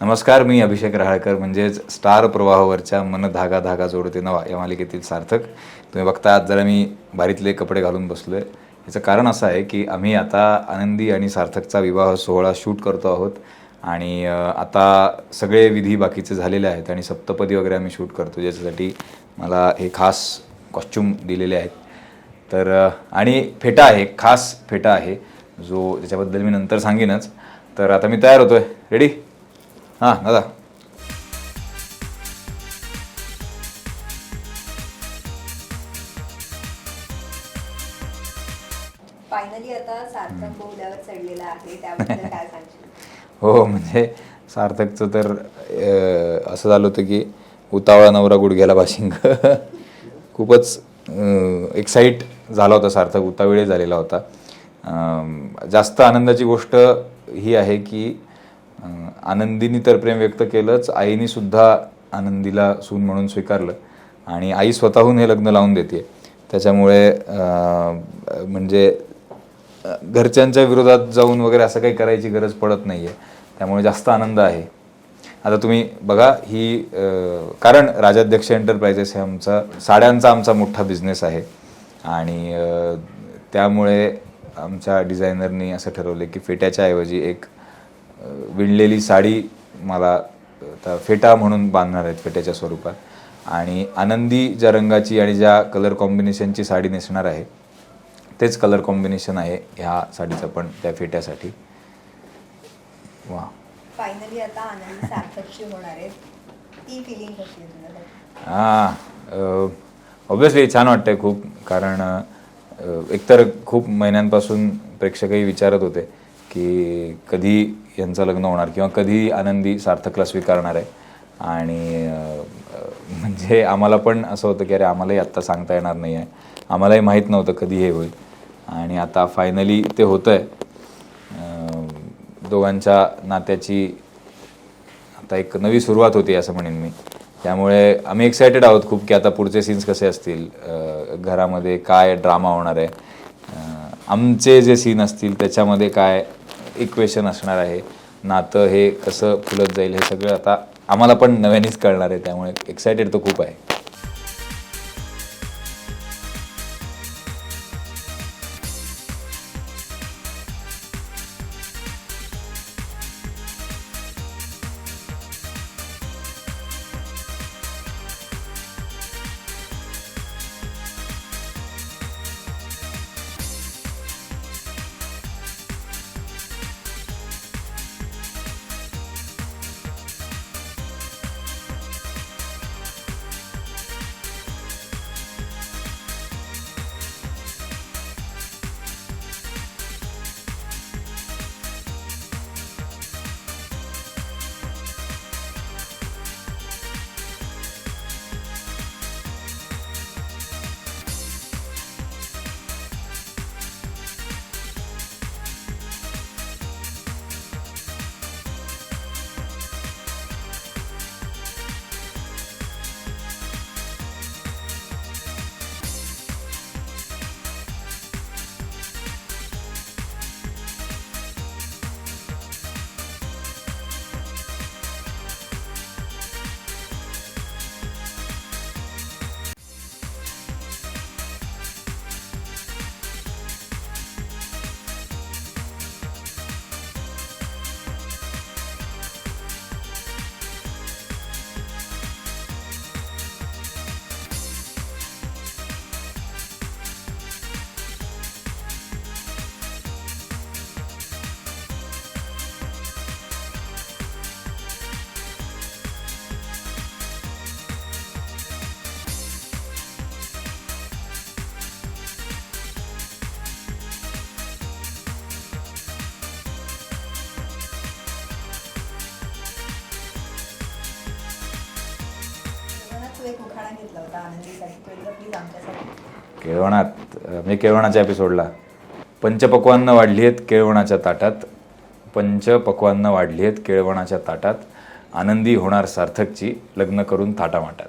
नमस्कार मी अभिषेक राहळकर. म्हणजेच स्टार प्रवाहावरच्या मन धागा धागा जोडते नवा या मालिकेतील सार्थक. तुम्ही बघता आज जरा मी भारीतले कपडे घालून बसलो आहे याचं कारण असं आहे की आम्ही आता आनंदी आणि सार्थकचा विवाह सोहळा शूट करतो आहोत. आणि आता सगळे विधी बाकीचे झालेले आहेत आणि सप्तपदी वगैरे आम्ही शूट करतो ज्याच्यासाठी मला हे खास कॉस्च्युम दिलेले आहेत. तर आणि फेटा आहे खास फेटा आहे जो त्याच्याबद्दल मी नंतर सांगेनच. तर आता मी तयार होतो आहे रेडी हां दादा. फायनली आता सार्थक बोहल्यावर चढलेला आहे त्याबद्दल काय सांगशील? हो म्हणजे सार्थकचं तर अं, असं झालं होतं की उतावळा नवरा गुडघ्याला बाशिंग. खूपच एक्साईट झाला होता सार्थक उताविळे झालेला होता. जास्त आनंदाची गोष्ट ही आहे की आनंदीनी तर प्रेम व्यक्त केलंच आईनी सुद्धा आनंदीला सून म्हणून स्वीकारलं. आणि आई स्वतःहून हे लग्न लावून देते त्याच्यामुळे म्हणजे घरच्यांच्या विरोधात जाऊन वगैरे असं काही करायची गरज पडत नाही आहे त्यामुळे जास्त आनंद आहे. आता तुम्ही बघा ही कारण राजाध्यक्ष एंटरप्राइजेस हे आमचा साड्यांचा आमचा मोठा बिझनेस आहे. आणि त्यामुळे आमच्या डिझायनरनी असं ठरवलं की फेट्याच्या ऐवजी एक विणलेली साडी मला आता फेटा म्हणून बांधणार आहेत फेट्याच्या स्वरूपात. आणि आनंदी ज्या रंगाची आणि ज्या कलर कॉम्बिनेशनची साडी नेसणार आहे तेच कलर कॉम्बिनेशन आहे ह्या साडीचं पण त्या फेट्यासाठी. वा. फायनली आता आनंदी सार्थकची होणार आहे. ती फिलिंग कशी हां छान वाटतंय खूप कारण एकतर खूप महिन्यांपासून प्रेक्षकही विचारत होते की कधी यांचं लग्न होणार किंवा कधी आनंदी सार्थकला स्वीकारणार आहे. आणि म्हणजे आम्हाला पण असं होतं की अरे आम्हालाही आत्ता सांगता येणार नाही आहे आम्हालाही माहीत नव्हतं कधी हे होईल. आणि आता फायनली ते होतं आहे दोघांच्या नात्याची आता एक नवी सुरुवात होती असं म्हणेन मी. त्यामुळे आम्ही एक्सायटेड आहोत खूप की आता पुढचे सीन्स कसे असतील? घरामध्ये काय ड्रामा होणार आहे? आमचे जे सीन असतील त्याच्यामध्ये काय इक्वेशन असणार आहे. नातं हे कसं फुलत जाईल हे सगळं आता आम्हाला पण नव्यानेच कळणार आहे त्यामुळे एक्सायटेड तर खूप आहे. एक उखाणा घेतला होता आनंदीसाठी. तो एकदा प्लीज आमच्यासाठी केळवणात मी म्हणजे केळवणाच्या एपिसोडला पंचपक्वान्न वाढली आहेत केळवणाच्या ताटात. पंचपक्वान्न वाढली आहेत केळवणाच्या ताटात. आनंदी होणार सार्थकची लग्न करून थाटामाटात.